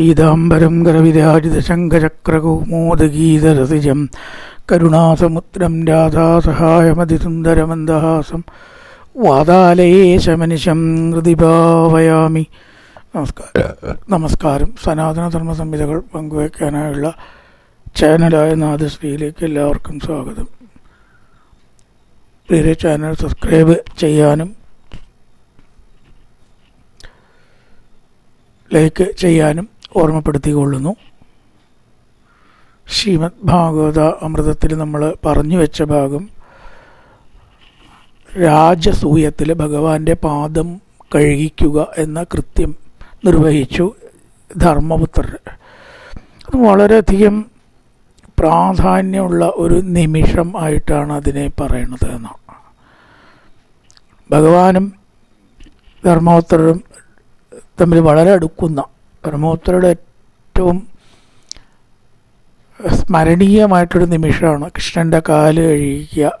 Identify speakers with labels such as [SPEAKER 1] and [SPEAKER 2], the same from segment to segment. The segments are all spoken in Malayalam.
[SPEAKER 1] പീതാംബരം ഗരവിരാജിതശങ്കചക്രകൗമോദഗീതരസിജം കരുണാസമുദ്രം രാധാസഹായമതിസുന്ദരമന്ദഹാസം. വാതാലയേശമനിശം ഹൃതിഭാവയാമി. നമസ്കാരം. നമസ്കാരം. സനാതനധർമ്മ സംഹിതകൾ പങ്കുവയ്ക്കാനായുള്ള ചാനലായ നാദശ്രീയിലേക്ക് എല്ലാവർക്കും സ്വാഗതം. പ്രിയ ചാനൽ സബ്സ്ക്രൈബ് ചെയ്യാനും ലൈക്ക് ചെയ്യാനും ഓർമ്മപ്പെടുത്തിക്കൊള്ളുന്നു. ശ്രീമദ് ഭാഗവത അമൃതത്തിൽ നമ്മൾ പറഞ്ഞു വെച്ച ഭാഗം രാജസൂയത്തിൽ ഭഗവാന്റെ പാദം കഴുകിക്കുക എന്ന കൃത്യം നിർവഹിച്ചു ധർമ്മപുത്രർ അത് വളരെയധികം പ്രാധാന്യമുള്ള ഒരു നിമിഷം ആയിട്ടാണ് അതിനെ പറയണത് എന്നാണ് ഭഗവാനും ധർമ്മപുത്രരും തമ്മിൽ വളരെ അടുക്കുന്ന ധർമ്മപുത്രരുടെ ഏറ്റവും സ്മരണീയമായിട്ടൊരു നിമിഷമാണ് കൃഷ്ണന്റെ കാൽ കഴിക്കുക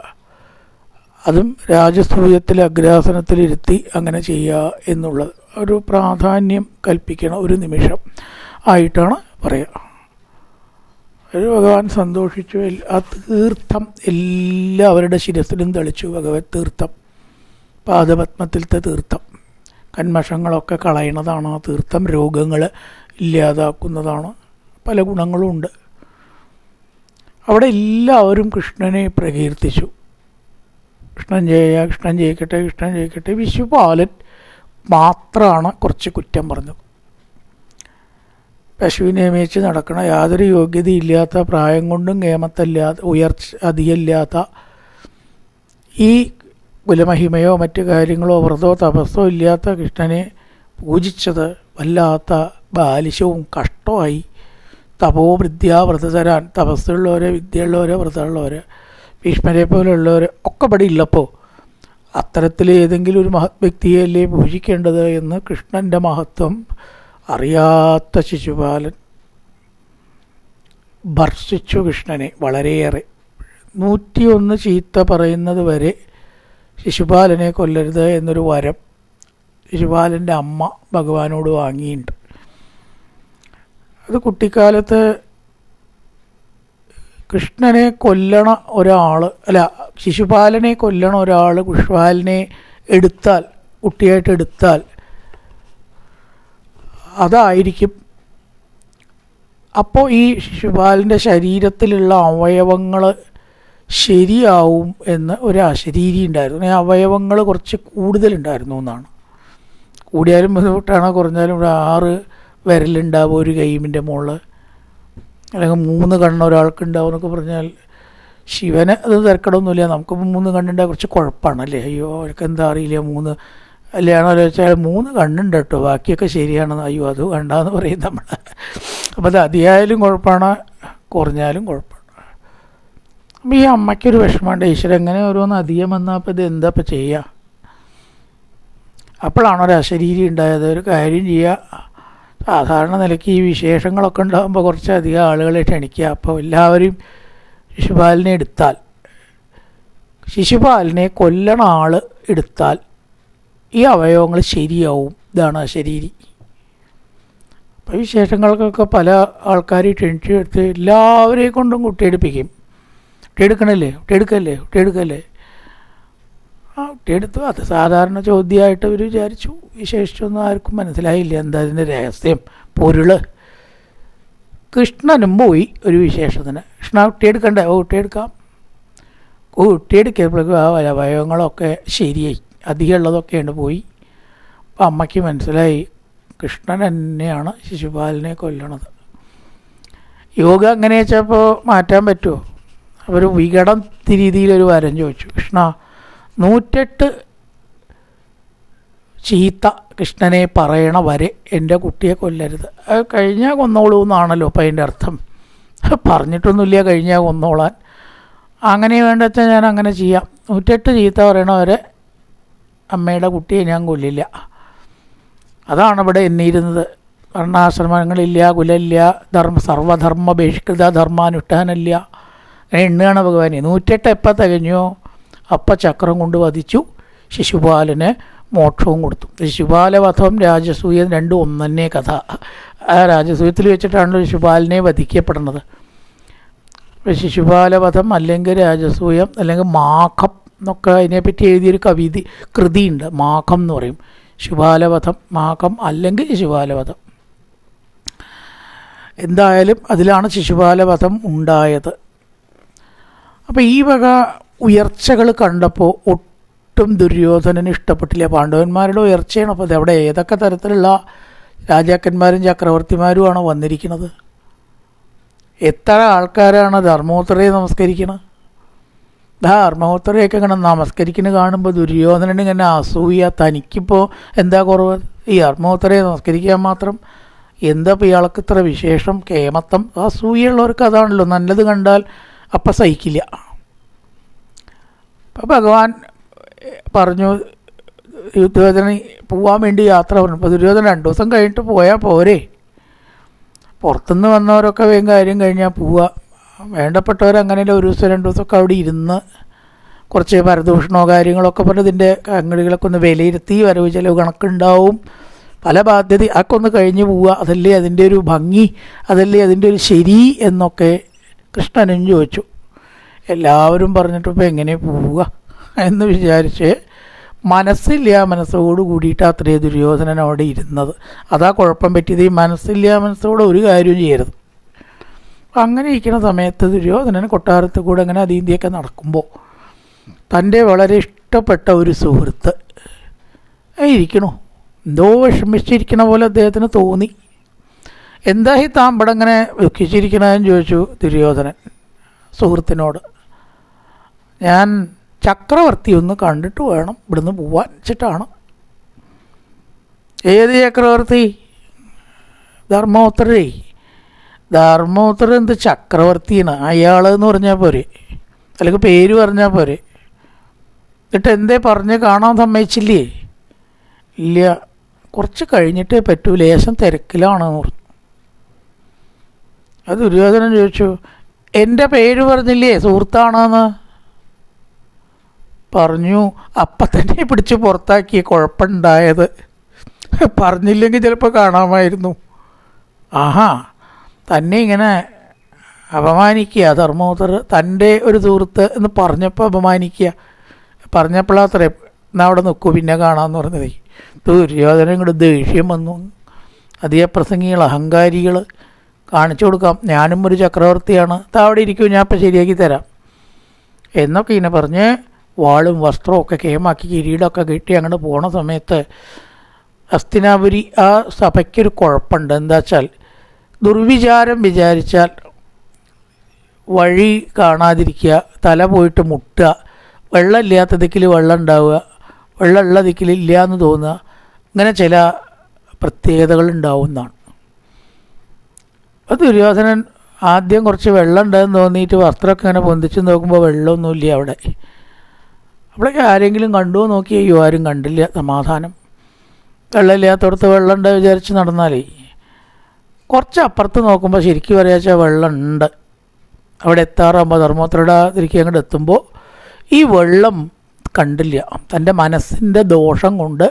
[SPEAKER 1] അതും രാജസൂയത്തിൽ അഗ്രാസനത്തിലിരുത്തി അങ്ങനെ ചെയ്യുക എന്നുള്ളത് ഒരു പ്രാധാന്യം കൽപ്പിക്കണം ഒരു നിമിഷം ആയിട്ടാണ് പറയുക ഒരു ഭഗവാൻ സന്തോഷിച്ചു. ആ തീർത്ഥം എല്ലാവരുടെ ശിരസിലും തെളിച്ചു. ഭഗവത് തീർത്ഥം പാദപത്മത്തിലത്തെ തീർത്ഥം. കന്മഷങ്ങളൊക്കെ കളയണതാണ് തീർത്ഥം രോഗങ്ങൾ ഇല്ലാതാക്കുന്നതാണ്. പല ഗുണങ്ങളും ഉണ്ട് അവിടെ എല്ലാവരും കൃഷ്ണനെ പ്രകീർത്തിച്ചു. കൃഷ്ണൻ ജയ കൃഷ്ണൻ ജയിക്കട്ടെ കൃഷ്ണൻ ജയിക്കട്ടെ വിശുപാലൻ മാത്രമാണ് കുറച്ച് കുറ്റം പറഞ്ഞത്. പശുവിനെ മേച്ച് നടക്കണ യാതൊരു യോഗ്യതയില്ലാത്ത പ്രായം കൊണ്ടും കേമത്തല്ലാത്ത ഉയർച്ച അധികമില്ലാത്ത ഈ കുലമഹിമയോ മറ്റു കാര്യങ്ങളോ വ്രതോ തപസ്സോ ഇല്ലാത്ത കൃഷ്ണനെ പൂജിച്ചത് വല്ലാത്ത ബാലിശവും കഷ്ടമായി തപോ വിദ്യാ വ്രത തരാൻ തപസ്സുള്ളവരെ വിദ്യയുള്ളവരെ വ്രതമുള്ളവരെ ഭീഷ്മരെ പോലെയുള്ളവർ ഒക്കെ ഇവിടെ ഇല്ലപ്പോൾ അത്തരത്തിൽ ഏതെങ്കിലും ഒരു മഹത് വ്യക്തിയല്ലേ പൂജിക്കേണ്ടത് എന്ന് കൃഷ്ണന്റെ മഹത്വം അറിയാത്ത ശിശുപാലൻ ഭർഷിച്ചു കൃഷ്ണനെ വളരെയേറെ. നൂറ്റിയൊന്ന് ചീത്ത പറയുന്നത് വരെ ശിശുപാലനെ കൊല്ലരുത് എന്നൊരു വരം ശിശുപാലന്റെ അമ്മ ഭഗവാനോട് വാങ്ങിയിട്ടുണ്ട്. അത് കുട്ടിക്കാലത്ത് കൃഷ്ണനെ കൊല്ലണ ഒരാൾ അല്ല ശിശുപാലനെ കൊല്ലണ ഒരാൾ കുഷ്പാലിനെ എടുത്താൽ കുട്ടിയായിട്ട് എടുത്താൽ അതായിരിക്കും. അപ്പോൾ ഈ ശിശുപാലന്റെ ശരീരത്തിലുള്ള അവയവങ്ങൾ ശരിയാവും എന്ന ഒരു അശരീരി ഉണ്ടായിരുന്നു അവയവങ്ങൾ കുറച്ച് കൂടുതലുണ്ടായിരുന്നു എന്നാണ്. കൂടിയാലും ബുദ്ധിമുട്ടാണ്. കുറഞ്ഞാലും ഒരു ആറ് വിരലുണ്ടാവും ഒരു കൈമിന്റെ മുകളിൽ അല്ലെങ്കിൽ മൂന്ന് കണ്ണ് ഒരാൾക്ക് ഉണ്ടാവും എന്നൊക്കെ പറഞ്ഞാൽ ശിവന് അത് തിരക്കടൊന്നുമില്ല. നമുക്ക് മൂന്ന് കണ്ണുണ്ടായ കുറച്ച് കുഴപ്പമാണ് അല്ലേ? അയ്യോ അവർക്ക് എന്താ അറിയില്ല. മൂന്ന് കല്യാണം വെച്ചാൽ മൂന്ന് കണ്ണുണ്ട് കേട്ടോ. ബാക്കിയൊക്കെ ശരിയാണെന്ന് അയ്യോ അത് വേണ്ടാന്ന് പറയും നമ്മൾ അപ്പോൾ അത് അതിയായാലും കുഴപ്പമാണ് കുറഞ്ഞാലും കുഴപ്പമാണ് അപ്പം ഈ അമ്മയ്ക്കൊരു വിഷമമുണ്ട്. ഈശ്വരൻ എങ്ങനെ ഓരോന്ന് അധികം വന്നാൽ അപ്പം ഇത് എന്താ ഇപ്പം ചെയ്യുക അപ്പോഴാണ് ഒരു അശരീരി ഉണ്ടായത്? ഒരു കാര്യം ചെയ്യുക സാധാരണ നിലയ്ക്ക് ഈ വിശേഷങ്ങളൊക്കെ ഉണ്ടാകുമ്പോൾ കുറച്ചധികം ആളുകളെ ക്ഷണിക്കുക. അപ്പോൾ എല്ലാവരും ശിശുപാലിനെ എടുത്താൽ ശിശുപാലിനെ കൊല്ലണ ആൾ എടുത്താൽ ഈ അവയവങ്ങൾ ശരിയാവും. ഇതാണ് അശരീരി. അപ്പോൾ വിശേഷങ്ങൾക്കൊക്കെ പല ആൾക്കാർ ക്ഷണിച്ചു എടുത്ത് എല്ലാവരെയും കൊണ്ടും കുട്ടിയെടുപ്പിക്കും. കുട്ടിയെടുക്കണല്ലേ കുട്ടിയെടുക്കല്ലേ കുട്ടിയെടുക്കല്ലേ ആ കുട്ടിയെടുത്തു അത് സാധാരണ ചോദ്യമായിട്ട് അവർ വിചാരിച്ചു. വിശേഷിച്ചൊന്നും ആർക്കും മനസ്സിലായില്ല. എന്താ അതിന്റെ രഹസ്യം? പൊരുൾ. കൃഷ്ണനും പോയി ഒരു വിശേഷത്തിന്. കൃഷ്ണ കുട്ടിയെടുക്കണ്ടേ ഓ കുട്ടിയെടുക്കാം ഓ കുട്ടിയെടുക്കിയപ്പോഴേക്കും ആ വലവയവങ്ങളൊക്കെ ശരിയായി. അധികമുള്ളതൊക്കെയാണ് പോയി. അപ്പം അമ്മയ്ക്ക് മനസ്സിലായി. കൃഷ്ണൻ തന്നെയാണ് ശിശുപാലിനെ കൊല്ലണത്. യോഗ അങ്ങനെ വെച്ചപ്പോൾ മാറ്റാൻ പറ്റുമോ അവർ വികടം രീതിയിലൊരു വരം ചോദിച്ചു. കൃഷ്ണ നൂറ്റെട്ട് ചീത്ത കൃഷ്ണനെ പറയണ വരെ എന്റെ കുട്ടിയെ കൊല്ലരുത്. അത് കഴിഞ്ഞാൽ കൊന്നോളൂ എന്നാണല്ലോ അപ്പം അതിന്റെ അർത്ഥം. പറഞ്ഞിട്ടൊന്നുമില്ല കഴിഞ്ഞാൽ കൊന്നോളാൻ. അങ്ങനെ വേണ്ടച്ചാൽ ഞാൻ അങ്ങനെ ചെയ്യാം. നൂറ്റെട്ട് ചീത്ത പറയണ വരെ അമ്മയുടെ കുട്ടിയെ ഞാൻ കൊല്ലില്ല. അതാണ് ഇവിടെ എണ്ണിയിരുന്നത്. വർണാശ്രമങ്ങളില്ല കുലമില്ല ധർമ്മ സർവധർമ്മ ബഹിഷ്കൃത ധർമാനുഷ്ഠാനമില്ല അങ്ങനെ എണ്ണുകയാണ് ഭഗവാനെ നൂറ്റെട്ട് എപ്പം തികഞ്ഞോ അപ്പം ചക്രം കൊണ്ട് വധിച്ചു. ശിശുപാലന് മോക്ഷവും കൊടുത്തു. ശിശുപാലവധം രാജസൂയ രണ്ടും ഒന്നെ കഥ. ആ രാജസൂയത്തിൽ വെച്ചിട്ടാണല്ലോ ശിശുപാലനെ വധിക്കപ്പെടുന്നത്. ശിശുപാല വധം അല്ലെങ്കിൽ രാജസൂയം അല്ലെങ്കിൽ മാഘം എന്നൊക്കെ അതിനെപ്പറ്റി എഴുതിയൊരു കവിതി കൃതിയുണ്ട്. മാഘം എന്ന് പറയും. ശിശുപാലവധം മാഘം അല്ലെങ്കിൽ ശിശുപാലവധം എന്തായാലും അതിലാണ് ശിശുപാലവധം ഉണ്ടായത്. അപ്പോൾ ഈ വക ഉയർച്ചകൾ കണ്ടപ്പോൾ ഒട്ടും ദുര്യോധനന് ഇഷ്ടപ്പെട്ടില്ല. പാണ്ഡവന്മാരുടെ ഉയർച്ചയാണ്. അപ്പോൾ അവിടെ ഏതൊക്കെ തരത്തിലുള്ള രാജാക്കന്മാരും ചക്രവർത്തിമാരുമാണ് വന്നിരിക്കുന്നത്? എത്ര ആൾക്കാരാണ് ധർമ്മോത്തരയെ നമസ്കരിക്കുന്നത് ധർമ്മോത്തരയൊക്കെ ഇങ്ങനെ നമസ്കരിക്കുന്നത് കാണുമ്പോൾ ദുര്യോധനന് ഇങ്ങനെ അസൂയ തനിക്കിപ്പോൾ എന്താ കുറവ്? ഈ ധർമ്മോത്തരയെ നമസ്കരിക്കാൻ മാത്രം എന്താ ഇപ്പോൾ ഇയാൾക്ക് ഇത്ര വിശേഷം? കേമത്തം? അസൂയുള്ളവർക്ക് അതാണല്ലോ. നല്ലത് കണ്ടാൽ അപ്പം സഹിക്കില്ല. അപ്പം ഭഗവാൻ പറഞ്ഞു ദുര്യോധന പോവാൻ വേണ്ടി യാത്ര പറഞ്ഞു. അപ്പോൾ ദുര്യോധന രണ്ട് ദിവസം കഴിഞ്ഞിട്ട് പോയാൽ പോരെ. പുറത്തുനിന്ന് വന്നവരൊക്കെ വേഗം കാര്യം കഴിഞ്ഞാൽ പോവുക അങ്ങനെയല്ല ഒരു ദിവസം രണ്ട് ദിവസമൊക്കെ അവിടെ ഇരുന്ന് കുറച്ച് പരദൂഷണമോ കാര്യങ്ങളൊക്കെ പറഞ്ഞ് ഇതിന്റെ അങ്ങടികളൊക്കെ ഒന്ന് വിലയിരുത്തി വരവ് ചിലവ് കണക്കുണ്ടാവും. പല ബാധ്യത അതൊക്കെ ഒന്ന് കഴിഞ്ഞ് പോവുക അതല്ലേ അതിന്റെ ഒരു ഭംഗി അതല്ലേ അതിന്റെ ഒരു ശരി എന്നൊക്കെ കൃഷ്ണനും ചോദിച്ചു. എല്ലാവരും പറഞ്ഞിട്ട് ഇപ്പോൾ എങ്ങനെ പോവുക എന്ന് വിചാരിച്ച് മനസ്സില്ല മനസ്സോട് കൂടിയിട്ട് അത്രേ ദുര്യോധനൻ അവിടെ ഇരുന്നത്. അതാ കുഴപ്പം പറ്റിയത്. ഈ മനസ്സില്ല മനസ്സോട് ഒരു കാര്യവും ചെയ്യരുത്. അങ്ങനെ ഇരിക്കുന്ന സമയത്ത് ദുര്യോധനൻ കൊട്ടാരത്തിൽ കൂടെ അങ്ങനെ അതീന്തിയൊക്കെ നടക്കുമ്പോൾ തന്റെ വളരെ ഇഷ്ടപ്പെട്ട ഒരു സുഹൃത്ത് ഇരിക്കണു? എന്തോ വിഷമിച്ചിരിക്കണ പോലെ അദ്ദേഹത്തിന് തോന്നി. എന്താ ഈ താൻ ഇവിടെ ഇങ്ങനെ ദുഃഖിച്ചിരിക്കണമെന്ന് ചോദിച്ചു ദുര്യോധനൻ സുഹൃത്തിനോട്. ഞാൻ ചക്രവർത്തി ഒന്ന് കണ്ടിട്ട് വേണം ഇവിടുന്ന് പോവാൻ വെച്ചിട്ടാണ്. ഏത് ചക്രവർത്തി? ധർമ്മോത്തരേ ധർമ്മോത്തരൻ എന്ത് ചക്രവർത്തിയാണ്? അയാൾ എന്ന് പറഞ്ഞാൽ പോരെ. അല്ലെങ്കിൽ പേര് പറഞ്ഞാൽ പോരെ. എന്നിട്ട് എന്തേ പറഞ്ഞ് കാണാൻ സമ്മതിച്ചില്ലേ? ഇല്ല. കുറച്ച് കഴിഞ്ഞിട്ടേ പറ്റൂ. ലേശം തിരക്കിലാണെന്ന് പറഞ്ഞു അത് ദുര്യോധനൻ ചോദിച്ചു എന്റെ പേര് പറഞ്ഞില്ലേ സുഹൃത്താണെന്ന്? പറഞ്ഞു അപ്പം തന്നെ പിടിച്ച് പുറത്താക്കി കുഴപ്പമുണ്ടായത്. പറഞ്ഞില്ലെങ്കിൽ ചിലപ്പോൾ കാണാമായിരുന്നു. ആഹാ തന്നെ ഇങ്ങനെ അപമാനിക്കുക ധർമ്മോത്തർ തന്റെ ഒരു സുഹൃത്ത് എന്ന് പറഞ്ഞപ്പോൾ അപമാനിക്കുക. പറഞ്ഞപ്പോഴാത്രേ എന്നാൽ അവിടെ നിൽക്കൂ പിന്നെ കാണാമെന്ന് പറഞ്ഞതേ. ദുര്യോധനം ഇങ്ങോട്ട് ദേഷ്യം വന്നു. അധിക പ്രസംഗികൾ അഹങ്കാരികൾ കാണിച്ചു കൊടുക്കാം. ഞാനും ഒരു ചക്രവർത്തിയാണ്. താവിടെ ഇരിക്കും ഞാൻ ഇപ്പം ശരിയാക്കി തരാം. എന്നൊക്കെ ഇങ്ങനെ പറഞ്ഞ് വാളും വസ്ത്രവും ഒക്കെ കേമാക്കി കിരീടമൊക്കെ കെട്ടി അങ്ങോട്ട് പോണ സമയത്ത് അസ്തിനാപുരി ആ സഭയ്ക്കൊരു കുഴപ്പമുണ്ട്. എന്താ വെച്ചാൽ ദുർവിചാരം വിചാരിച്ചാൽ വഴി കാണാതിരിക്കുക തല പോയിട്ട് മുട്ടുക വെള്ളമില്ലാത്ത ദിക്കിൽ വെള്ളം ഉണ്ടാവുക വെള്ളമുള്ള ദിക്കിൽ ഇല്ല എന്ന് തോന്നുക അങ്ങനെ ചില പ്രത്യേകതകൾ ഉണ്ടാവുന്നതാണ് അത് ദുര്യോധനൻ ആദ്യം കുറച്ച് വെള്ളം ഉണ്ടെന്ന് തോന്നിയിട്ട് വസ്ത്രമൊക്കെ ഇങ്ങനെ പൊന്തിച്ച് നോക്കുമ്പോൾ വെള്ളമൊന്നുമില്ല അവിടെ. അപ്പോഴേക്ക് ആരെങ്കിലും കണ്ടു നോക്കി അയ്യോ ആരും കണ്ടില്ല സമാധാനം. വെള്ളമില്ലാത്തടത്ത് വെള്ളം ഉണ്ട് വിചാരിച്ച് നടന്നാലേ. കുറച്ച് അപ്പുറത്ത് നോക്കുമ്പോൾ ശരിക്കും പറയാച്ചാൽ വെള്ളമുണ്ട് അവിടെ എത്താറാകുമ്പോൾ ധർമ്മോത്രയുടെ അങ്ങോട്ട് എത്തുമ്പോൾ ഈ വെള്ളം കണ്ടില്ല. തന്റെ മനസ്സിന്റെ ദോഷം കൊണ്ട്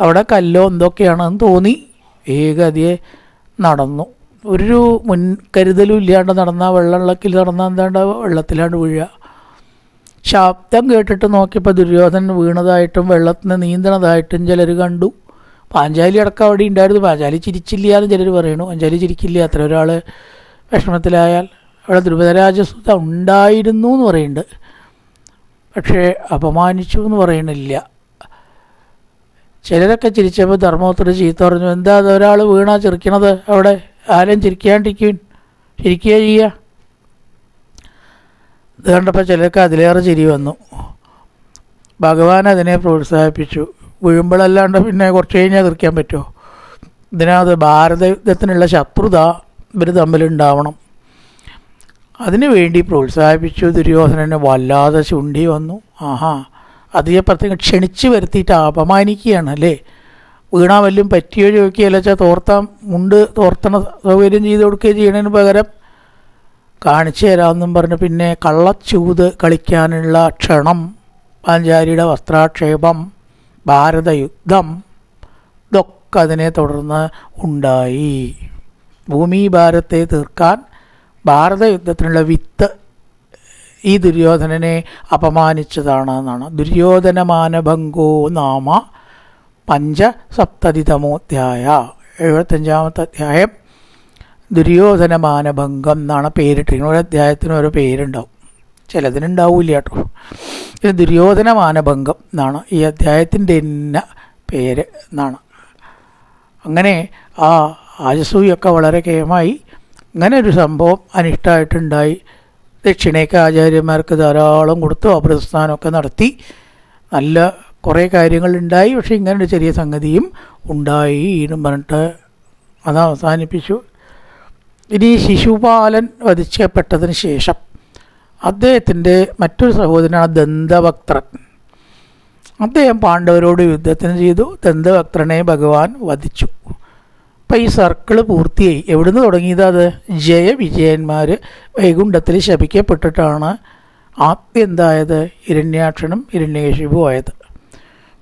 [SPEAKER 1] അവിടെ കല്ലോ എന്തൊക്കെയാണെന്ന് തോന്നി. ഏകതിയെ നടന്നു. ഒരു മുൻകരുതലും ഇല്ലാണ്ട് നടന്ന വെള്ളമുള്ളക്കിൽ നടന്നാൽ എന്താണ്ട് വെള്ളത്തിലാണ്ട് വീഴുക ശബ്ദം കേട്ടിട്ട് നോക്കിയപ്പോൾ ദുര്യോധനൻ വീണതായിട്ടും വെള്ളത്തിന് നീന്തണതായിട്ടും ചിലർ കണ്ടു. പാഞ്ചാലി അടക്കം അവിടെ ഉണ്ടായിരുന്നു പാഞ്ചാലി ചിരിച്ചില്ല എന്ന് ചിലർ പറയണു. പാഞ്ചാലി ചിരിക്കില്ല. അത്ര ഒരാൾ വിഷമത്തിലായാൽ അവിടെ ദ്രുപദരാജസുത ഉണ്ടായിരുന്നു എന്ന് പറയുന്നുണ്ട് പക്ഷേ അപമാനിച്ചു എന്ന് പറയണില്ല. ചിലരൊക്കെ ചിരിച്ചപ്പോൾ ധർമ്മപുത്ര ചീത്ത പറഞ്ഞു എന്താ ഒരാൾ വീണാ ചെറുക്കണത് അവിടെ? ആരും ചിരിക്കാണ്ടിരിക്കും ചിരിക്കുക ചെയ്യുക. ഇത് കണ്ടപ്പോൾ ചിലർക്ക് അതിലേറെ ചിരി വന്നു. ഭഗവാൻ അതിനെ പ്രോത്സാഹിപ്പിച്ചു. വീഴുമ്പോഴല്ലാണ്ട് പിന്നെ കുറച്ച് കഴിഞ്ഞാൽ തീർക്കാൻ പറ്റുമോ? ഇതിനകത്ത് ഭാരതത്തിനുള്ള ശത്രുത ഇവർ തമ്മിലുണ്ടാവണം. അതിനു വേണ്ടി പ്രോത്സാഹിപ്പിച്ചു. ദുര്യോധനനെ വല്ലാതെ ചുണ്ടി വന്നു. ആഹാ അധികം പ്രത്യേകം ക്ഷണിച്ച് വരുത്തിയിട്ട് അപമാനിക്കുകയാണ് അല്ലേ? വീണാ വല്ലതും പറ്റിയോ ചോദിക്കുകയല്ല വെച്ചാൽ തോർത്താൻ മുണ്ട് തോർത്തണ സൗകര്യം ചെയ്ത് കൊടുക്കുകയും ചെയ്യണതിന് പകരം കാണിച്ചു തരാമെന്നും പറഞ്ഞ്. പിന്നെ കള്ളച്ചൂത് കളിക്കാനുള്ള ക്ഷണം പാഞ്ചാരിയുടെ വസ്ത്രാക്ഷേപം ഭാരതയുദ്ധം ഇതൊക്കെ അതിനെ തുടർന്ന് ഉണ്ടായി. ഭൂമി ഭാരത്തെ തീർക്കാൻ ഭാരതയുദ്ധത്തിനുള്ള വിത്ത് ഈ ദുര്യോധനനെ അപമാനിച്ചതാണ് എന്നാണ് ദുര്യോധനമാനഭംഗോ നാമ പഞ്ചസപ്തതിതമോധ്യായ. എഴുപത്തഞ്ചാമത്തെ അധ്യായം. ദുര്യോധനമാനഭംഗം എന്നാണ് പേരിട്ടിരിക്കുന്നത്. ഒരു അധ്യായത്തിന് ഓരോ പേരുണ്ടാവും. ചിലതിനുണ്ടാവില്ല കേട്ടോ. ഇത് ദുര്യോധനമാനഭംഗം എന്നാണ്. ഈ അധ്യായത്തിന്റെ എന്ന പേര് എന്നാണ്. അങ്ങനെ ആ ആജസൂയൊക്കെ വളരെ കേമായി അങ്ങനെ ഒരു സംഭവം അനിഷ്ടമായിട്ടുണ്ടായി ദക്ഷിണേക്ക് ആചാര്യന്മാർക്ക് ധാരാളം കൊടുത്തു. അപ്രസ്ഥാനമൊക്കെ നടത്തി. നല്ല കുറേ കാര്യങ്ങളുണ്ടായി. പക്ഷേ ഒരു ചെറിയ സംഗതിയും ഉണ്ടായി എന്നും പറഞ്ഞിട്ട് അത് അവസാനിപ്പിച്ചു. ഇനി ശിശുപാലൻ വധിച്ചപ്പെട്ടതിന് ശേഷം അദ്ദേഹത്തിന്റെ മറ്റൊരു സഹോദരനാണ് ദന്തഭക്തൻ അദ്ദേഹം പാണ്ഡവരോട് യുദ്ധത്തിന് ചെയ്തു. ദന്തഭക്തനെ ഭഗവാൻ വധിച്ചു. അപ്പം ഈ സർക്കിൾ പൂർത്തിയായി. എവിടുന്ന് തുടങ്ങിയത് അത്? ജയവിജയന്മാർ വൈകുണ്ഠത്തിൽ ശപിക്കപ്പെട്ടിട്ടാണ് ആദ്യം എന്തായത്? ഇരണ്യാക്ഷനും ഇരണ്യകശിപും ആയത്.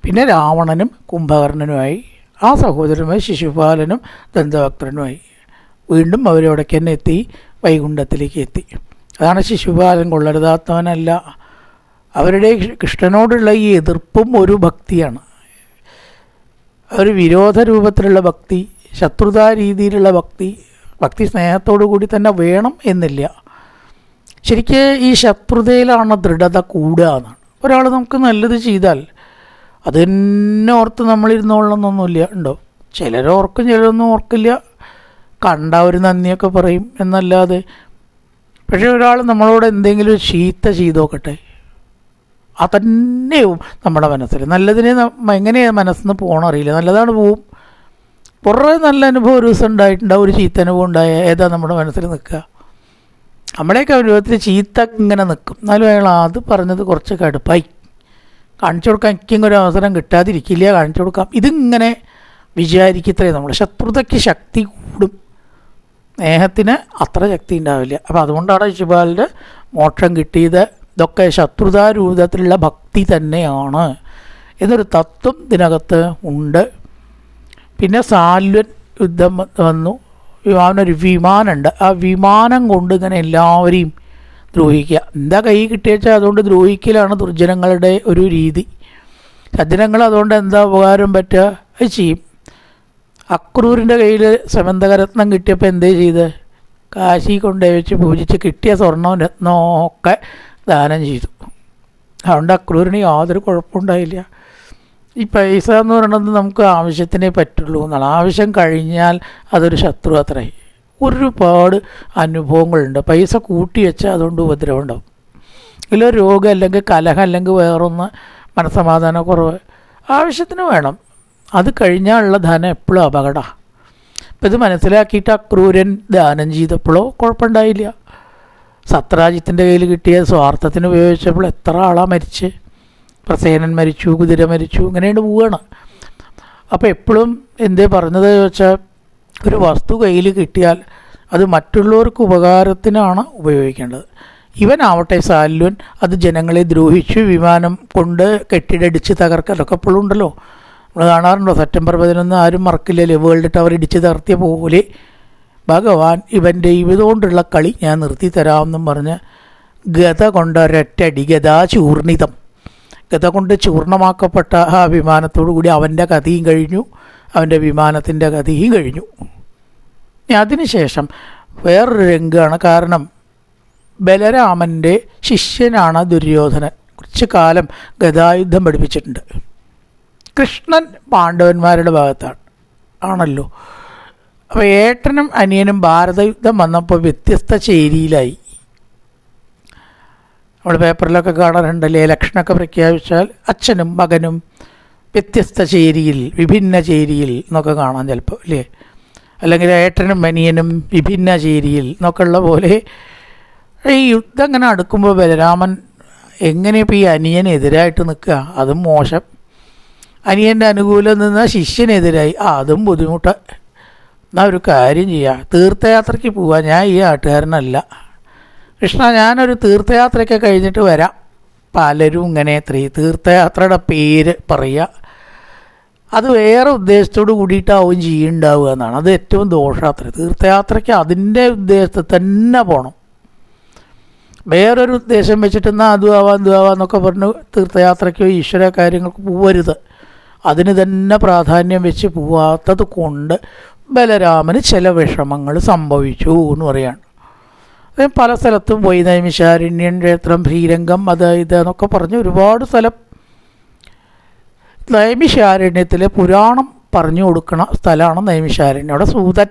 [SPEAKER 1] പിന്നെ രാവണനും കുംഭകർണനുമായി ആ സഹോദരനുമായി ശിശുപാലനും ദന്തഭക്തനുമായി വീണ്ടും അവരവിടേക്ക് തന്നെ എത്തി വൈകുണ്ഠത്തിലേക്ക് എത്തി. അതാണ് ശിശുപാലൻ കൊള്ളരുതാത്തവനല്ല. അവരുടെ കൃഷ്ണനോടുള്ള ഈ എതിർപ്പും ഒരു ഭക്തിയാണ്. ഒരു വിരോധ രൂപത്തിലുള്ള ഭക്തി ശത്രുതാ രീതിയിലുള്ള ഭക്തി ഭക്തി സ്നേഹത്തോടു കൂടി തന്നെ വേണം എന്നില്ല. ശരിക്ക് ഈ ശത്രുതയിലാണ് ദൃഢത കൂടുക എന്നാണ്. ഒരാൾ നമുക്ക് നല്ലത് ചെയ്താൽ അത് തന്നെ ഓർത്ത് നമ്മളിരുന്നോളണമെന്നൊന്നുമില്ല ഉണ്ടോ? ചിലരോർക്കും ചിലരൊന്നും ഓർക്കില്ല. കണ്ട ഒരു നന്ദിയൊക്കെ പറയും എന്നല്ലാതെ. പക്ഷേ ഒരാൾ നമ്മളോട് എന്തെങ്കിലും ഒരു ചീത്ത ചെയ്ത് നോക്കട്ടെ അതന്നെയാവും നമ്മുടെ മനസ്സിൽ നല്ലതിനെ എങ്ങനെയാണ് മനസ്സിൽ നിന്ന് പോകണം അറിയില്ല. നല്ലതാണ് പോവും. കുറേ നല്ല അനുഭവം ഒരു ദിവസം ഉണ്ടായിട്ടുണ്ടാവും ഒരു ചീത്ത അനുഭവം ഉണ്ടായ ഏതാ നമ്മുടെ മനസ്സിൽ നിൽക്കുക? നമ്മുടെയൊക്കെ അനുഭവത്തിൽ ചീത്ത ഇങ്ങനെ നിൽക്കും. എന്നാലും അയാൾ അത് പറഞ്ഞത് കുറച്ച് കടുപ്പായി. കാണിച്ചു കൊടുക്കാൻ എനിക്കും ഒരു അവസരം കിട്ടാതിരിക്കില്ല കാണിച്ചു കൊടുക്കാം. ഇതിങ്ങനെ വിചാരിക്കത്രേ നമ്മൾ ശത്രുതയ്ക്ക് ശക്തി കൂടും. സ്നേഹത്തിന് അത്ര ശക്തി ഉണ്ടാവില്ല. അപ്പോൾ അതുകൊണ്ടാണ് ശിശുപാലിന്റെ മോക്ഷം കിട്ടിയത്. ഇതൊക്കെ ശത്രുതാ രൂപത്തിലുള്ള ഭക്തി തന്നെയാണ്. എന്നൊരു തത്വം ഇതിനകത്ത് ഉണ്ട്. പിന്നെ സാൽവൻ യുദ്ധം വന്നു വന്നു. ഒരു വിമാനമുണ്ട്. ആ വിമാനം കൊണ്ട് ഇങ്ങനെ എല്ലാവരെയും ദ്രോഹിക്കുക. എന്താ കൈ കിട്ടിയച്ചാൽ അതുകൊണ്ട് ദ്രോഹിക്കലാണ് ദുർജനങ്ങളുടെ ഒരു രീതി. സജ്ജനങ്ങൾ അതുകൊണ്ട് എന്താ ഉപകാരം പറ്റുക? അത് ചെയ്യും. അക്രൂരിന്റെ കയ്യിൽ സമന്തകരത്നം കിട്ടിയപ്പോൾ എന്തേ ചെയ്ത്? കാശി കൊണ്ടുപോയി വെച്ച് പൂജിച്ച് കിട്ടിയ സ്വർണവും രത്നവും ഒക്കെ ദാനം ചെയ്തു. അതുകൊണ്ട് അക്രൂരിന് യാതൊരു കുഴപ്പമുണ്ടായില്ല ഈ പൈസ എന്ന് പറയുന്നത് നമുക്ക് ആവശ്യത്തിനേ പറ്റുള്ളൂ എന്നാണ്. ആവശ്യം കഴിഞ്ഞാൽ അതൊരു ശത്രു അത്രേ. ഒരുപാട് അനുഭവങ്ങളുണ്ട്. പൈസ കൂട്ടി വെച്ചാൽ അതുകൊണ്ട് ഉപദ്രവം ഉണ്ടാവും. ഇല്ല രോഗം അല്ലെങ്കിൽ കലഹം അല്ലെങ്കിൽ വേറൊന്ന് മനസ്സമാധാനക്കുറവ് ആവശ്യത്തിന് വേണം. അത് കഴിഞ്ഞാലുള്ള ധനം എപ്പോഴും അപകടമാണ് അപ്പം ഇത് മനസ്സിലാക്കിയിട്ട് അക്രൂരൻ ദാനം ചെയ്തപ്പോഴോ കുഴപ്പമുണ്ടായില്ല. സത്രാജിത്തിന്റെ കയ്യിൽ കിട്ടിയ സ്വാർത്ഥത്തിന് ഉപയോഗിച്ചപ്പോൾ എത്ര ആളാണ് മരിച്ച്. പ്രസേനൻ മരിച്ചു കുതിര മരിച്ചു ഇങ്ങനെയാണ് പോവുകയാണ് അപ്പോൾ എപ്പോഴും എന്തേ പറഞ്ഞത് വെച്ചാൽ ഒരു വസ്തു കയ്യിൽ കിട്ടിയാൽ അത് മറ്റുള്ളവർക്ക് ഉപകാരത്തിനാണ് ഉപയോഗിക്കേണ്ടത്. ഇവനാവട്ടെ സാല്വൻ അത് ജനങ്ങളെ ദ്രോഹിച്ചു വിമാനം കൊണ്ട് കെട്ടിടടിച്ച് തകർക്കലൊക്കെ എപ്പോഴും ഉണ്ടല്ലോ. നമ്മൾ കാണാറുണ്ടോ? സെപ്റ്റംബർ പതിനൊന്ന് ആരും മറക്കില്ലല്ലേ വേൾഡ് ടവർ ഇടിച്ച് തകർത്തിയ പോലെ. ഭഗവാൻ ഇവന്റെ ഇവതുകൊണ്ടുള്ള കളി ഞാൻ നിർത്തി തരാമെന്നും പറഞ്ഞ് ഗത കൊണ്ടൊരൊറ്റടി ഗതാ ചൂർണിതം ഗത കൊണ്ട് ചൂർണമാക്കപ്പെട്ട ആ വിമാനത്തോടു കൂടി അവന്റെ കഥയും കഴിഞ്ഞു. അവന്റെ വിമാനത്തിന്റെ ഗതിയും കഴിഞ്ഞു. അതിനുശേഷം വേറൊരു രംഗമാണ് കാരണം ബലരാമന്റെ ശിഷ്യനാണ് ദുര്യോധനൻ. കുറച്ച് കാലം ഗതായുദ്ധം പഠിപ്പിച്ചിട്ടുണ്ട്. കൃഷ്ണൻ പാണ്ഡവന്മാരുടെ ഭാഗത്താണ്. ആണല്ലോ. അപ്പോൾ ഏട്ടനും അനിയനും ഭാരതയുദ്ധം വന്നപ്പോൾ വ്യത്യസ്ത ചേരിയിലായി. നമ്മൾ പേപ്പറിലൊക്കെ കാണാറുണ്ടല്ലേ? ഇലക്ഷനൊക്കെ പ്രഖ്യാപിച്ചാൽ അച്ഛനും മകനും വ്യത്യസ്ത ചേരിയിൽ വിഭിന്ന ചേരിയിൽ എന്നൊക്കെ കാണാം ചിലപ്പോൾ അല്ലേ? അല്ലെങ്കിൽ ഏട്ടനും മനിയനും വിഭിന്ന ചേരിയിൽ എന്നൊക്കെ ഉള്ള പോലെ ഈ യുദ്ധം ഇങ്ങനെ അടുക്കുമ്പോൾ ബലരാമൻ എങ്ങനെ ഇപ്പോൾ ഈ അനിയനെതിരായിട്ട് നിൽക്കുക? അതും മോശം. അനിയന്റെ അനുകൂലം നിന്ന ശിഷ്യനെതിരായി. ആ അതും ബുദ്ധിമുട്ട്. എന്നാൽ ഒരു കാര്യം ചെയ്യാം. തീർത്ഥയാത്രയ്ക്ക് പോവാം. ഞാൻ ഈ ആട്ടുകാരനല്ല കൃഷ്ണ ഞാനൊരു തീർത്ഥയാത്രയൊക്കെ കഴിഞ്ഞിട്ട് വരാം. പലരും ഇങ്ങനെ ത്രീ തീർത്ഥയാത്രയുടെ പേര് പറയുക അത് വേറെ ഉദ്ദേശത്തോട് കൂടിയിട്ടാവും ചെയ്യുണ്ടാവുക എന്നാണ്. അത് ഏറ്റവും ദോഷാത്ര തീർത്ഥയാത്രയ്ക്ക് അതിന്റെ ഉദ്ദേശത്തെ തന്നെ പോകണം വേറൊരു ഉദ്ദേശം വെച്ചിട്ട് എന്നാൽ അതും ആവാം ഇതും ആവാം എന്നൊക്കെ പറഞ്ഞ് തീർത്ഥയാത്രയ്ക്കോ ഈശ്വര കാര്യങ്ങൾക്ക് പോവരുത്. അതിന് തന്നെ പ്രാധാന്യം വെച്ച് പോവാത്തത് കൊണ്ട് ബലരാമന് ചില വിഷമങ്ങൾ സംഭവിച്ചു എന്ന് പറയാണ്. പല സ്ഥലത്തും പോയി. നൈമിശാരണ്യൻ ക്ഷേത്രം ശ്രീരംഗം അത് ഇത് എന്നൊക്കെ പറഞ്ഞ് ഒരുപാട് സ്ഥലം നൈമിഷാരണ്യത്തിലെ പുരാണം പറഞ്ഞു കൊടുക്കുന്ന സ്ഥലമാണ് നൈമിഷാരണ്യം. അവിടെ സൂതൻ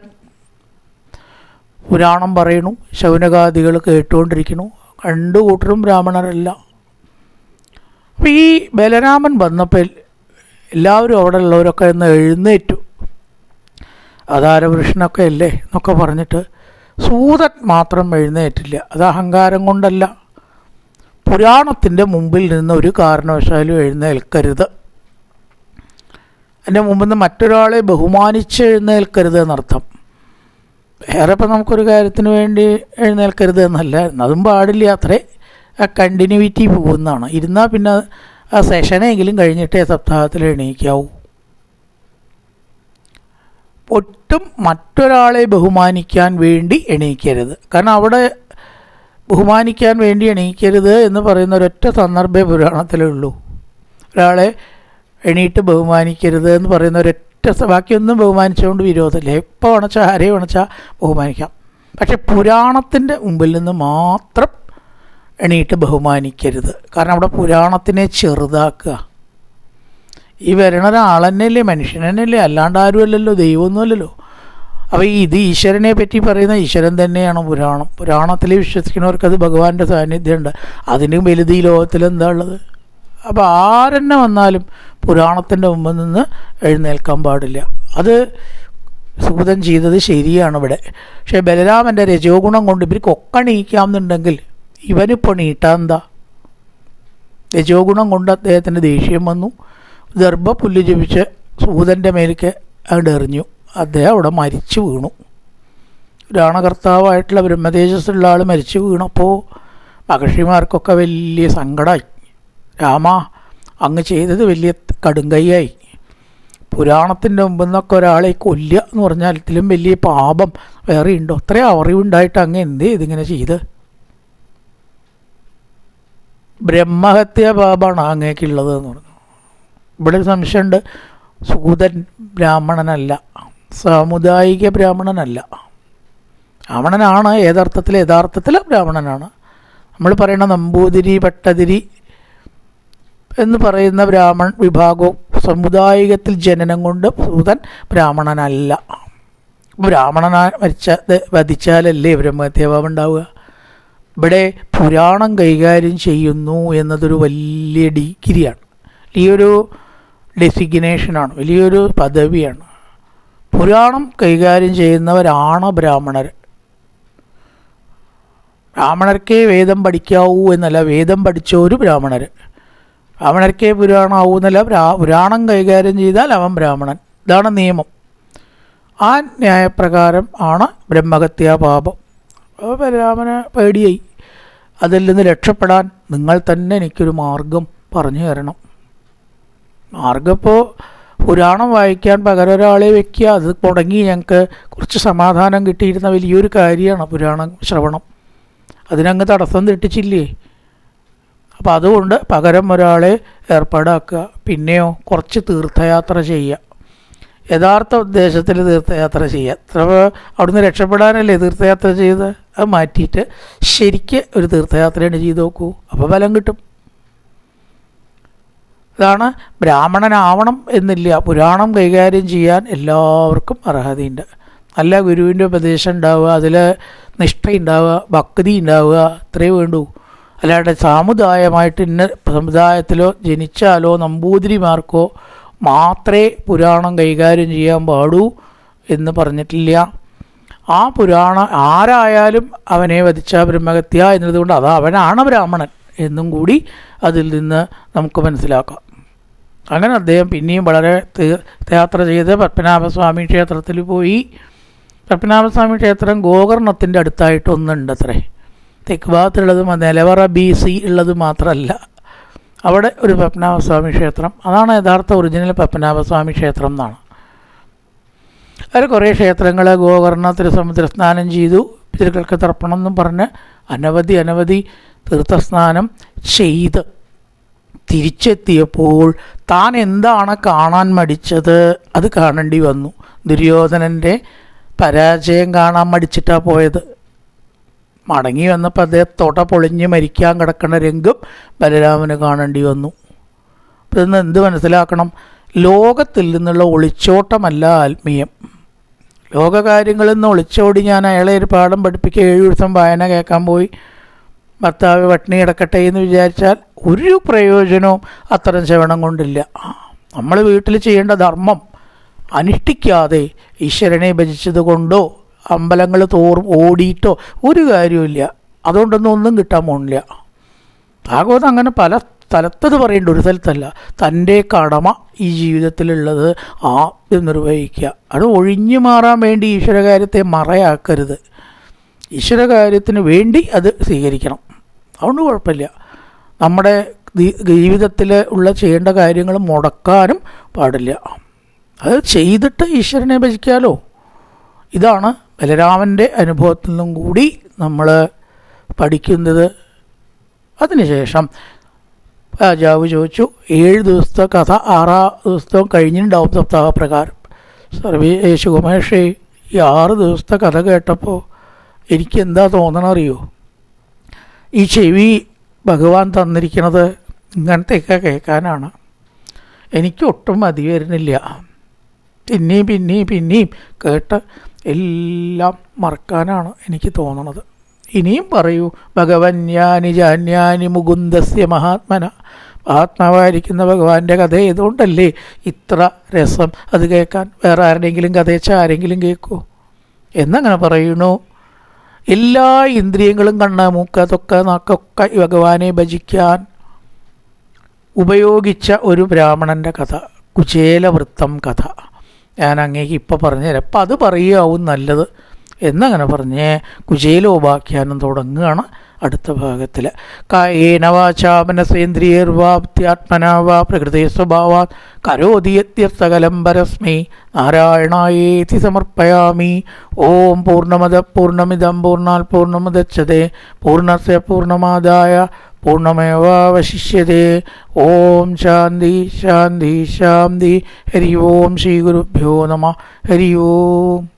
[SPEAKER 1] പുരാണം പറയണു ശൗനകാദികൾ കേട്ടുകൊണ്ടിരിക്കണു രണ്ടു കൂട്ടരും ബ്രാഹ്മണരല്ല. അപ്പം ഈ ബലരാമൻ വന്നപ്പോൾ എല്ലാവരും അവിടെ ഉള്ളവരൊക്കെ ഒന്ന് എഴുന്നേറ്റു. അതാരപുരുഷനൊക്കെ അല്ലേ എന്നൊക്കെ പറഞ്ഞിട്ട് സൂതൻ മാത്രം എഴുന്നേറ്റില്ല. അത് അഹങ്കാരം കൊണ്ടല്ല. പുരാണത്തിന്റെ മുമ്പിൽ നിന്ന് ഒരു കാരണവശാലും എഴുന്നേൽക്കരുത്. എന്റെ മുമ്പിൽ നിന്ന് മറ്റൊരാളെ ബഹുമാനിച്ച് എഴുന്നേൽക്കരുത് എന്നർത്ഥം. വേറെ ഇപ്പം നമുക്കൊരു കാര്യത്തിന് വേണ്ടി എഴുന്നേൽക്കരുത് എന്നല്ല അതും പാടില്ല. അത്രേ ആ കണ്ടിന്യൂറ്റി പോകുന്നതാണ്. ഇരുന്നാൽ പിന്നെ ആ സെഷനെങ്കിലും കഴിഞ്ഞിട്ടേ സപ്താഹത്തിൽ എണീക്കാവൂ. ഒട്ടും മറ്റൊരാളെ ബഹുമാനിക്കാൻ വേണ്ടി എണീക്കരുത്. കാരണം അവിടെ ബഹുമാനിക്കാൻ വേണ്ടി എണീക്കരുത് എന്ന് പറയുന്ന ഒരൊറ്റ സന്ദർഭേ പുരാണത്തിലുള്ളൂ ഒരാളെ എണീറ്റ് ബഹുമാനിക്കരുത് എന്ന് പറയുന്ന ഒരൊറ്റ ബാക്കിയൊന്നും ബഹുമാനിച്ചുകൊണ്ട് വിരോധമില്ല. എപ്പോൾ വേണച്ചാൽ ആരെയും വേണച്ചാൽ ബഹുമാനിക്കാം. പക്ഷെ പുരാണത്തിന്റെ മുമ്പിൽ നിന്ന് മാത്രം എണീറ്റ് ബഹുമാനിക്കരുത്. കാരണം അവിടെ പുരാണത്തിനെ ചെറുതാക്കുക. ഈ വരണ ഒരാളെന്നല്ലേ മനുഷ്യനെന്നല്ലേ അല്ലാണ്ട് ആരുമല്ലല്ലോ ദൈവമൊന്നുമല്ലല്ലോ അപ്പോൾ ഇത് ഈശ്വരനെ പറ്റി പറയുന്ന ഈശ്വരൻ തന്നെയാണ് പുരാണം. പുരാണത്തിൽ വിശ്വസിക്കുന്നവർക്ക് അത് ഭഗവാന്റെ സാന്നിധ്യമുണ്ട്. അതിനും വലുത് ഈ ലോകത്തിൽ എന്താ ഉള്ളത്? അപ്പോൾ ആരെന്നെ വന്നാലും പുരാണത്തിന്റെ മുമ്പിൽ നിന്ന് എഴുന്നേൽക്കാൻ പാടില്ല. അത് സൂതൻ ചെയ്തത് ശരിയാണ് ഇവിടെ. പക്ഷേ ബലരാമന്റെ രജോ ഗുണം കൊണ്ട് ഇവർക്ക് ഒക്കെ എണീക്കാമെന്നുണ്ടെങ്കിൽ ഇവനിപ്പോൾ നീട്ടാൻ എന്താ? രജോ ഗുണം കൊണ്ട് അദ്ദേഹത്തിന് ദേഷ്യം വന്നു. ഗർഭപുല്ല് ജപിച്ച് സൂതന്റെ മേലേക്ക് അങ്ങോട്ട് എറിഞ്ഞു. അദ്ദേഹം അവിടെ മരിച്ചു വീണു. രാണകർത്താവായിട്ടുള്ള ബ്രഹ്മതേജസ്സുള്ള ആൾ മരിച്ചു വീണപ്പോൾ മഹർഷിമാർക്കൊക്കെ വലിയ സങ്കടമായി രാമ അങ്ങ് ചെയ്തത് വലിയ കടുങ്കൈയായി പുരാണത്തിന്റെ മുമ്പിൽ നിന്നൊക്കെ ഒരാളെ കൊല്ലുക എന്ന് പറഞ്ഞാൽ ഇതിലും വലിയ പാപം വേറെ ഉണ്ടോ? അത്രയും അറിവുണ്ടായിട്ട് അങ്ങ് എന്ത് ഇതിങ്ങനെ ചെയ്ത്? ബ്രഹ്മഹത്യ പാപമാണ് അങ്ങേക്കുള്ളത് എന്ന് പറഞ്ഞു. ഇവിടെ സംശയമുണ്ട്. സൂതൻ ബ്രാഹ്മണനല്ല. സാമുദായിക ബ്രാഹ്മണനല്ല. ബ്രാഹ്മണനാണ്. യഥാർത്ഥത്തിൽ യഥാർത്ഥത്തിൽ ബ്രാഹ്മണനാണ്. നമ്മൾ പറയുന്ന നമ്പൂതിരി ഭട്ടതിരി എന്ന് പറയുന്ന ബ്രാഹ്മൺ വിഭാഗവും സമുദായികത്തിൽ ജനനം കൊണ്ട് സൂതൻ ബ്രാഹ്മണനല്ല. ബ്രാഹ്മണനാ മരിച്ച വധിച്ചാലല്ലേ ബ്രഹ്മദേവാവ് ഉണ്ടാവുക? ഇവിടെ പുരാണം കൈകാര്യം ചെയ്യുന്നു എന്നതൊരു വലിയ ഡിഗ്രിയാണ്. വലിയൊരു ഡെസിഗ്നേഷനാണ് വലിയൊരു പദവിയാണ്. പുരാണം കൈകാര്യം ചെയ്യുന്നവരാണ് ബ്രാഹ്മണർ. ബ്രാഹ്മണർക്കേ വേദം പഠിക്കാവൂ എന്നല്ല വേദം പഠിച്ചവർ ബ്രാഹ്മണർ. ബ്രാഹ്മണർക്കേ പുരാണമാവൂ എന്നല്ല പുരാണം കൈകാര്യം ചെയ്താൽ അവൻ ബ്രാഹ്മണൻ. ഇതാണ് നിയമം. ആ ന്യായപ്രകാരം ആണ് ബ്രഹ്മഹത്യാ പാപം. അപ്പോൾ ബലരാമന് പേടിയായി. അതിൽ നിന്ന് രക്ഷപ്പെടാൻ നിങ്ങൾ തന്നെ എനിക്കൊരു മാർഗം പറഞ്ഞു തരണം. മാർഗം ഇപ്പോൾ പുരാണം വായിക്കാൻ പകരം ഒരാളെ വെക്കുക അത് മുടങ്ങി ഞങ്ങൾക്ക് കുറച്ച് സമാധാനം കിട്ടിയിരുന്ന വലിയൊരു കാര്യമാണ് പുരാണം ശ്രവണം. അതിനങ്ങ് തടസ്സം തെറ്റിച്ചില്ലേ? അപ്പോൾ അതുകൊണ്ട് പകരം ഒരാളെ ഏർപ്പാടാക്കുക പിന്നെയോ കുറച്ച് തീർത്ഥയാത്ര ചെയ്യുക. യഥാർത്ഥ ഉദ്ദേശത്തിൽ തീർത്ഥയാത്ര ചെയ്യുക. ഇത്ര അവിടുന്ന് രക്ഷപ്പെടാനല്ലേ തീർത്ഥയാത്ര ചെയ്ത്? അത് മാറ്റിയിട്ട് ശരിക്ക് ഒരു തീർത്ഥയാത്രയാണ് ചെയ്ത് നോക്കൂ. അപ്പോൾ ഫലം കിട്ടും. ഇതാണ് ബ്രാഹ്മണനാവണം എന്നില്ല പുരാണം കൈകാര്യം ചെയ്യാൻ എല്ലാവർക്കും അർഹതയുണ്ട്. നല്ല ഗുരുവിന്റെ ഉപദേശം ഉണ്ടാവുക അതിൽ നിഷ്ഠയുണ്ടാവുക ഭക്തി ഉണ്ടാവുക ഇത്രയേ വേണ്ടൂ. അല്ലാണ്ട് സാമുദായമായിട്ട് ഇന്ന സമുദായത്തിലോ ജനിച്ചാലോ നമ്പൂതിരിമാർക്കോ മാത്രമേ പുരാണം കൈകാര്യം ചെയ്യാൻ പാടൂ എന്ന് പറഞ്ഞിട്ടില്ല. ആ പുരാണ ആരായാലും അവനെ വധിച്ച ബ്രഹ്മഹത്യ എന്നതുകൊണ്ട് അത് അവനാണ് ബ്രാഹ്മണൻ എന്നും കൂടി അതിൽ നിന്ന് നമുക്ക് മനസ്സിലാക്കാം. അങ്ങനെ അദ്ദേഹം പിന്നെയും വളരെ യാത്ര ചെയ്ത് പത്മനാഭസ്വാമി ക്ഷേത്രത്തിൽ പോയി. പത്മനാഭസ്വാമി ക്ഷേത്രം ഗോകർണത്തിന്റെ അടുത്തായിട്ട് ഒന്നുണ്ട് അത്രേ തെക്ക് ഭാഗത്തുള്ളത് നിലവറ ബി സി ഉള്ളത് മാത്രമല്ല അവിടെ ഒരു പത്മനാഭസ്വാമി ക്ഷേത്രം. അതാണ് യഥാർത്ഥ ഒറിജിനൽ പത്മനാഭസ്വാമി ക്ഷേത്രം എന്നാണ്. അവർ കുറേ ക്ഷേത്രങ്ങൾ ഗോകർണ തിരുസമുദ്ര സ്നാനം ചെയ്തു. പിതൃക്കൾക്ക് തർപ്പണം എന്നും പറഞ്ഞ് അനവധി അനവധി തീർത്ഥസ്നാനം ചെയ്ത് തിരിച്ചെത്തിയപ്പോൾ താൻ എന്താണ് കാണാൻ മടിച്ചത്? അത് കാണേണ്ടി വന്നു. ദുര്യോധനന്റെ പരാജയം കാണാൻ മടിച്ചിട്ടാണ് പോയത്. മടങ്ങി വന്നപ്പോൾ അദ്ദേഹം തൊട പൊളിഞ്ഞ് മരിക്കാൻ കിടക്കുന്ന രംഗം ബലരാമന് കാണേണ്ടി വന്നു. അപ്പം ഇന്ന് എന്ത് മനസ്സിലാക്കണം? ലോകത്തിൽ നിന്നുള്ള ഒളിച്ചോട്ടമല്ല ആത്മീയം. ലോകകാര്യങ്ങളിൽ നിന്ന് ഒളിച്ചോടി ഞാൻ അയാളെ ഒരു പാഠം പഠിപ്പിക്കുക ഏഴു ദിവസം വായന കേൾക്കാൻ പോയി. ഭർത്താവ് പട്ടിണി കിടക്കട്ടെ എന്ന് വിചാരിച്ചാൽ ഒരു പ്രയോജനവും അത്തരം ശ്രവണം കൊണ്ടില്ല. നമ്മൾ വീട്ടിൽ ചെയ്യേണ്ട ധർമ്മം അനുഷ്ഠിക്കാതെ ഈശ്വരനെ ഭജിച്ചത് കൊണ്ടോ അമ്പലങ്ങൾ തോറും ഓടിയിട്ടോ ഒരു കാര്യമില്ല അതുകൊണ്ടൊന്നും ഒന്നും കിട്ടാൻ പോണില്ല. ഭാഗവതം അങ്ങനെ പല സ്ഥലത്തത് പറയേണ്ട ഒരു സ്ഥലത്തല്ല. തന്റെ കടമ ഈ ജീവിതത്തിലുള്ളത് ആദ്യം നിർവഹിക്കുക. അത് ഒഴിഞ്ഞു മാറാൻ വേണ്ടി ഈശ്വരകാര്യത്തെ മറയാക്കരുത്. ഈശ്വരകാര്യത്തിന് വേണ്ടി അത് സ്വീകരിക്കണം. അതുകൊണ്ട് കുഴപ്പമില്ല. നമ്മുടെ ജീവിതത്തിൽ ഉള്ള ചെയ്യേണ്ട കാര്യങ്ങൾ മുടക്കാനും പാടില്ല. അത് ചെയ്തിട്ട് ഈശ്വരനെ ഭജിക്കാലോ? ഇതാണ് ബലരാമന്റെ അനുഭവത്തിൽ നിന്നും കൂടി നമ്മൾ പഠിക്കുന്നത് അതിനുശേഷം. രാജാവ് ചോദിച്ചു ഏഴ് ദിവസത്തെ കഥ ആറാം ദിവസവും കഴിഞ്ഞിട്ടുണ്ടാവും സപ്താഹപ്രകാരം. സർവീ കുമേഷേ ഈ ആറ് ദിവസത്തെ കഥ കേട്ടപ്പോൾ എനിക്ക് എന്താ തോന്നണറിയോ? ഈ ചെവി ഭഗവാൻ തന്നിരിക്കുന്നത് ഇങ്ങനത്തെയൊക്കെ കേൾക്കാനാണ്. എനിക്കൊട്ടും മതി വരുന്നില്ല. പിന്നെയും പിന്നെയും പിന്നെയും കേട്ട് എല്ലാം മറക്കാനാണ് എനിക്ക് തോന്നണത്. ഇനിയും പറയൂ ഭഗവന്യാനി ജാന്യാനി മുകുന്ദസ്യ മഹാത്മന. ആത്മാവായിരിക്കുന്ന ഭഗവാന്റെ കഥ ഏതുകൊണ്ടല്ലേ ഇത്ര രസം? അത് കേൾക്കാൻ വേറെ ആരുടെയെങ്കിലും കഥയച്ച ആരെങ്കിലും കേൾക്കുമോ എന്നങ്ങനെ പറയണു എല്ലാ ഇന്ദ്രിയങ്ങളും കണ്ണ മൂക്ക തൊക്ക നാക്കൊക്കെ ഭഗവാനെ ഭജിക്കാൻ ഉപയോഗിച്ച ഒരു ബ്രാഹ്മണന്റെ കഥ കുചേലവൃത്തം കഥ. ഞാൻ അങ്ങേക്ക് ഇപ്പോൾ പറഞ്ഞുതരാം അപ്പം അത് പറയുകയാവും നല്ലത്. എന്നങ്ങനെ പറഞ്ഞ് കുചേലോപാഖ്യാനം തുടങ്ങുകയാണ്. അടുത്ത ഭാഗത്തിൽ കായേന വാചാമനസേന്ദ്രിയർവാപ്ത്യാത്മനാ വാ പ്രകൃതി സ്വഭാവാ സകലം പരസ്മൈ നാരായണായേതി സമർപ്പയാമി. ഓം പൂർണമത പൂർണമിതം പൂർണാൽ പൂർണമുദച്ഛതേ പൂർണസ്യ പൂർണമാദായ പൂർണമേവാവശിഷ്യതേ ഓം ശാന്തി ശാന്തി ശാന്തി. ഹരി ഓം ശ്രീ ഗുരുഭ്യോ നമ. ഹരി ഓം.